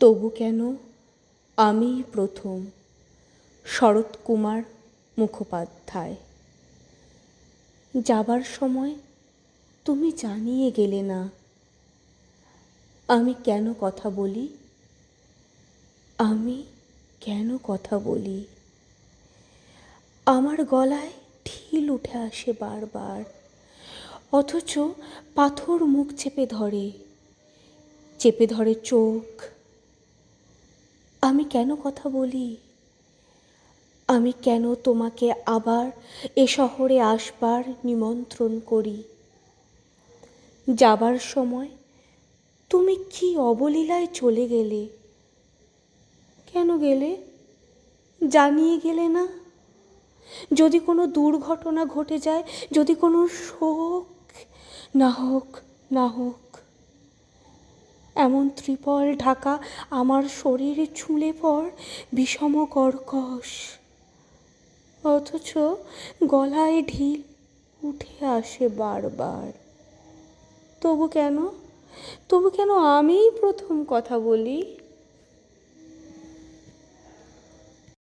তবু কেন আমিই প্রথম? শরৎকুমার মুখোপাধ্যায়। যাবার সময় তুমি জানিয়ে গেলে না। আমি কেন কথা বলি? আমি কেন কথা বলি? আমার গলায় ঢিল উঠে আসে বারবার। অথচ পাথর মুখ চেপে ধরে। চেপে ধরে চোখ আমি কেন কথা বলি? আমি কেন তোমাকে আবার এ শহরে আসবার নিমন্ত্রণ করি? যাবার সময় তুমি কি অবলীলায় চলে গেলে? কেন গেলে? জানিয়ে গেলে না? যদি কোনো দুর্ঘটনা ঘটে যায়, যদি কোনো শোক না হোক না হোক এমন ত্রিপল ঢাকা আমার শরীরে ছুঁলে পর বিষম কর্কশ। অথচ গলায় ঢিল উঠে আসে বারবার। তবু কেন? তবু কেন আমিই প্রথম কথা বলি?